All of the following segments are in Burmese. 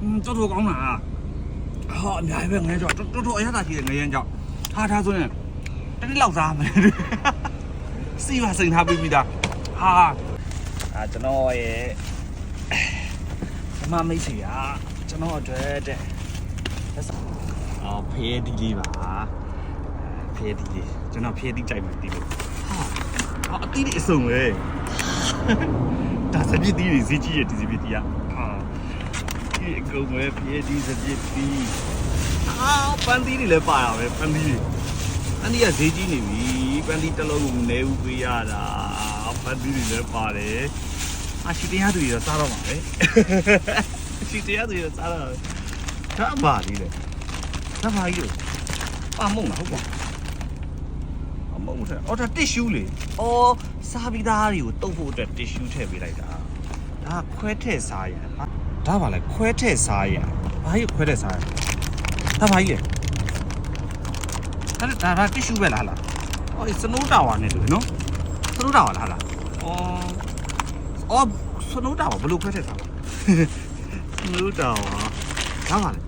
อืมတော်တော်ကောင်းတာဟာအများကြီးပဲငရဲကြောတော်တော်တော်အရသာရှိတယ်ငရဲကြောဟာဒါဆိုရင်တစ်နေ့လောက်စားမယ်စီပါစိန်ထားပြီးပြီသားဟာအာကျွန်တော်ရဲ့ဓမ္မမိတ်ဆွေကကျွန်တော်အတွက်တဲ့လက်ဆောင်အော်ဖေးဒီလေးပါဖေးဒီလေးကျွန်တော်ဖေးဒီကြိုက်မှဒီလိုဟာဟာအတီးလေးအစုံပဲဒါစပြစ်တီးတွေဈေးကြီးရဲ့ဒီစပြစ်တီးက ဟာဒီအကုန်ပဲပြေးဒီစပြစ်တီးအာပန်းသီးတွေလည်းပါတာပဲပန်းသီးတွေပန်းသီးကဈေးကြီးနေပြီပန်းသီးတစ်လုံးကိုမနေဘူးပေးရတာပန်းသီးတွေလည်းပါတယ်အရှိတရားသူတွေတော့စားတော့မှာပဲအရှိတရားသူတွေတော့စားတော့ဒါပါလေးလေဒါပါကြီးလို့ပါမုံလားဟုတ်ပါအမုံထက်အော်ဒါတစ်ရှူးလေအော်စားပြီးသားတွေကိုတုပ်ဖို့အတွက်တစ်ရှူးထည့်ပေးလိုက်တာဒါခွဲထည့်စားရဟာ ဒါပါလေခွဲထည့်စားရဘာကြီးခွဲထည့်စားရဒါဘာကြီးလဲဒါဒါဒါတစ်ရှူးပဲလားလားအော်စနိုးတာဝါနဲ့တူတယ်နော်စနိုးတာဝါလားလားအော်အော်စနိုးတာဝါဘယ်လိုခွဲထည့်စားလဲစနိုးတာဝါဒါပါလေ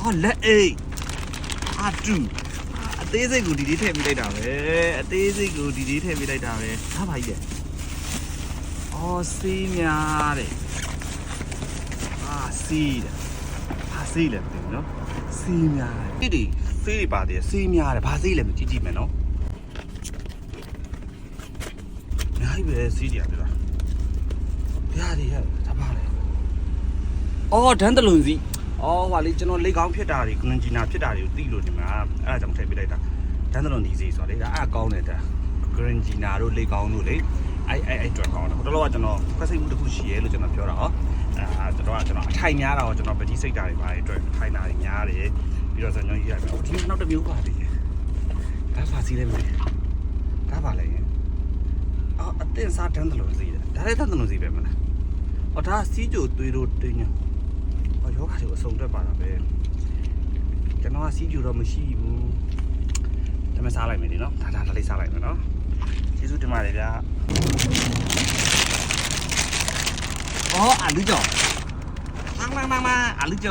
အော်လက်အိတ်အာတူအသေးစိတ်ကိုဒီဒီထည့်ပေးလိုက်တာပဲအသေးစိတ်ကိုဒီဒီထည့်ပေးလိုက်တာပဲဒါပါကြီးလဲအော်စေးများတဲ့အာ စီးတယ်ဘာစီးလဲမသိဘူးနော်စီးများတယ်တိတိစီးတွေပါတယ်စီးများတယ်ဘာစီးလဲမကြည့်ကြည့်မယ်နော်နိုင်ပဲစီးတယ်ပြလားတရားတွေဟဲ့ဒါပါလေအော်ဒန်းတလွန်စီအော်ဟာလေကျွန်တော်လက်ကောင်းဖြစ်တာတွေကလင်ဂျီနာဖြစ်တာတွေကိုသိလို့ဒီမှာအဲ့ဒါကြောင့်ထည့်ပေးလိုက်တာဒန်းတလွန်ဒီစီဆိုတော့လေဒါအားကောင်းတယ်ဒါဂရင်ဂျီနာတို့လက်ကောင်းတို့လေအဲ့အဲ့အဲ့အတွက်ကောင်းတယ်ဟိုတလောကကျွန်တော်ခွက်စိတ်မှုတစ်ခုရှိရဲလို့ကျွန်တော်ပြောတာဟော အာကျွန်တော်ကကျွန်တော်အထိုင်များတာကိုကျွန်တော်ပတိစိတ်တာတွေပါတယ်အတွက်ထိုင်တာတွေများတယ်ပြီးတော့ကျွန်တော်ကြီးရတယ်ဒီနောက်တစ်မျိုးပါသေးတယ်ဒါဖာစီလဲမလဲဒါပါလေအော်အတင်းစားတန်းတယ်လို့စီးတယ်ဒါလည်းတန်းတယ်လို့စီးပဲမလားအော်ဒါစီးကြိုသွေးတို့တင်းညအော်ယောဂါတွေကိုအစုံတက်ပါတာပဲကျွန်တော်ကစီးကြိုတော့မရှိဘူးဒါမှစားလိုက်မယ်ဒီနော်ဒါဒါလေးစားလိုက်မယ်နော်ကျေးဇူးတင်ပါတယ်ဗျာ 어 알루죠 망망망망 알루죠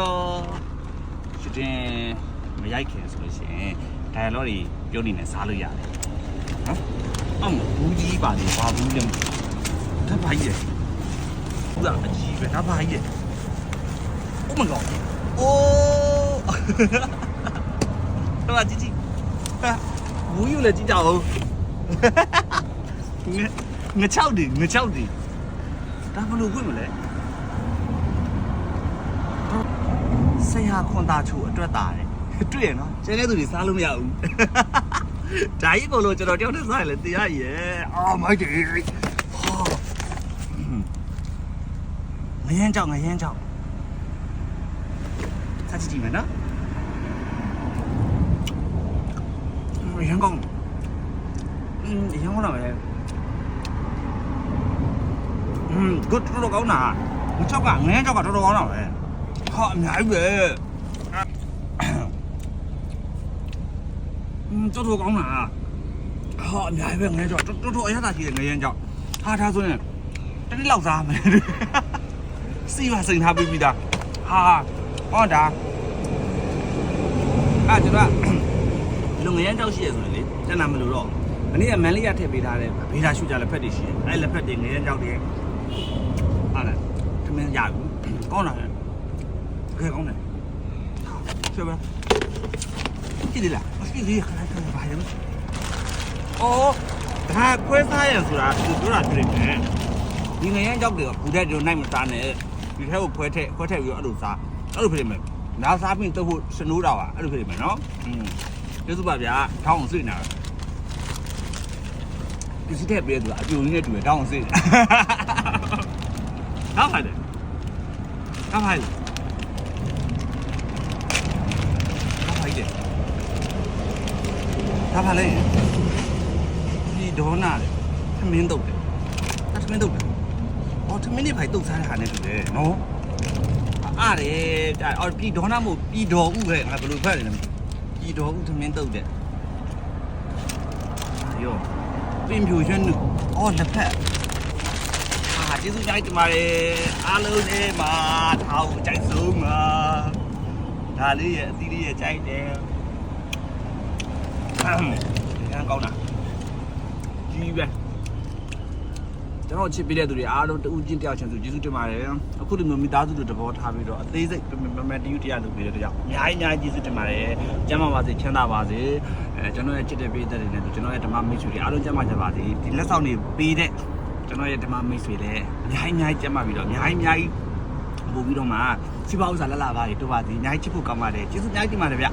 슈팅 မရိုက်ခင်ဆိုလို့ရှိရင် dialogue တွေပြောနေနဲ့စားလို့ရတယ်နော်အော်ဘူးကြီးပါလေဘာဘူးလဲဓာတ်ပါကြီးလေဟုတ်လားအကြီးပဲဓာတ်ပါကြီးလေ Oh my god အိုးတော့ကြည့်ကြည့်ဘူးယူလည်းကြည့်ကြအောင်ငါငါချောက်တယ်ငါချောက်တယ် ဒါဘယ်လိုဝင်မလဲဆရာခွန်သားချိုအတွက်သားတယ်တွေ့ရနော်ကျန်တဲ့သူတွေစားလို့မရဘူးဒါကြီးကိုလို့ကျွန်တော်တယောက်တည်းစားရလေတရားရဲ့အော်မိုက်တယ်ဟာငရမ်းကြောက်ငရမ်းကြောက်စားကြည့်ကြည့်မယ်နော်ရမ်းကောင်းอืมရမ်းကောင်းတော့ပဲ อืมก็တော်တော်ကောင်းတာမချောက်ကငန်းချောက်ကတော်တော်ကောင်းတာပဲဟာအများကြီးပဲอืมတော်တော်ကောင်းတာဟာအများကြီးပဲငန်းချောက်တော်တော်အရသာရှိတယ်ငန်းချောက်ဟာဒါဆိုရင်တစ်နေ့လောက်စားမယ်စီပါစိန်ထားပြီးပြီသားဟာဟောဒါအာကျွန်တော်ကလုံငန်းချောက်ရှိရဆိုရင်လေတဏ္ဍာမလို့တော့မနေ့ကမန်လေးရထည့်ပေးထားတဲ့ဘေးဒါရှုကြလက်ဖက်တွေရှိတယ်အဲ့လက်ဖက်တွေငန်းချောက်တွေ အားလည်းတမင်ရဘူးကောင်းတာပဲခဲကောင်းတယ်ဟာဆက်ပါကြည့်လေလားမရှိသေးခဏခဏပါရမယ်အော်ဒါခွဲစားရဆိုတာသူပြောတာတွေ့တယ်ဒီငရမ်းကြောက်တွေကဘူတဲ့တို့နိုင်မစားနဲ့ဒီထဲကိုခွဲထည့်ခွဲထည့်ပြီးတော့အဲ့လိုစားအဲ့လိုဖြစ်နေမယ်နောက်စားပြီးတော့ဖို့စနိုးတာပါအဲ့လိုဖြစ်နေမယ်နော်อืมကျေးဇူးပါဗျာထောင်းအောင်စိတ်နေ တာဒီစစ်တဲ့ပြဲသူကအပြိုကြီးနဲ့တူတယ်တောင်းအောင်စိတ် How high then? How high? How high then? How high then? ဒီဒေါနာလေသမင်းတုတ်တယ်။သမင်းတုတ်တယ်။အော်သမင်းနေဖိုင်တုတ်စားတဲ့ဟာနဲ့တူတယ်နော်။အားတယ်ကြာအော်ဒီဒေါနာမို့ပြည်တော်ဥပဲငါဘယ်လိုဖတ်နေလဲမသိဘူး။ပြည်တော်ဥသမင်းတုတ်တဲ့။ရော ပင်ဖြူရွှဲနုအော်လက်ဖက်အာကျေးဇူးကြိုက်တင်ပါတယ်အားလုံးနဲ့မှာထောင်ကြိုက်ဆုံးပါဒါလေးရဲ့အသီးလေးရဲ့ကြိုက်တယ်အမ်ဒီကံကောင်းတာကြီးပဲ ကျွန်တော်ချစ်ပေးတဲ့သူတွေအားလုံးတူးချင်းတယောက်ချင်းစုကျေးဇူးတင်ပါတယ်အခုဒီမျိုးမိသားစုတွေတဘောထားပြီးတော့အသေးစိတ်မမတူတရားလုပ်ပေးတဲ့တရားအများကြီးအများကြီးကျေးဇူးတင်ပါတယ်ကျမ်းမာပါစေချမ်းသာပါစေအဲကျွန်တော်ရဲ့ချစ်တဲ့ပေးတဲ့တွေနဲ့ကျွန်တော်ရဲ့ဓမ္မမိတ်ဆွေတွေအားလုံးကျမ်းမာကြပါစေဒီလက်ဆောင်တွေပေးတဲ့ကျွန်တော်ရဲ့ဓမ္မမိတ်ဆွေတွေအများကြီးအများကြီးကျမ်းမာပြီးတော့အများကြီးအများကြီးပို့ပြီးတော့မှစီပါဥစ္စာလက်လာပါတွေတို့ပါသည်အများကြီးချစ်ဖို့ကောင်းပါတယ်ကျေးဇူးအများကြီးတင်ပါတယ်ဗျ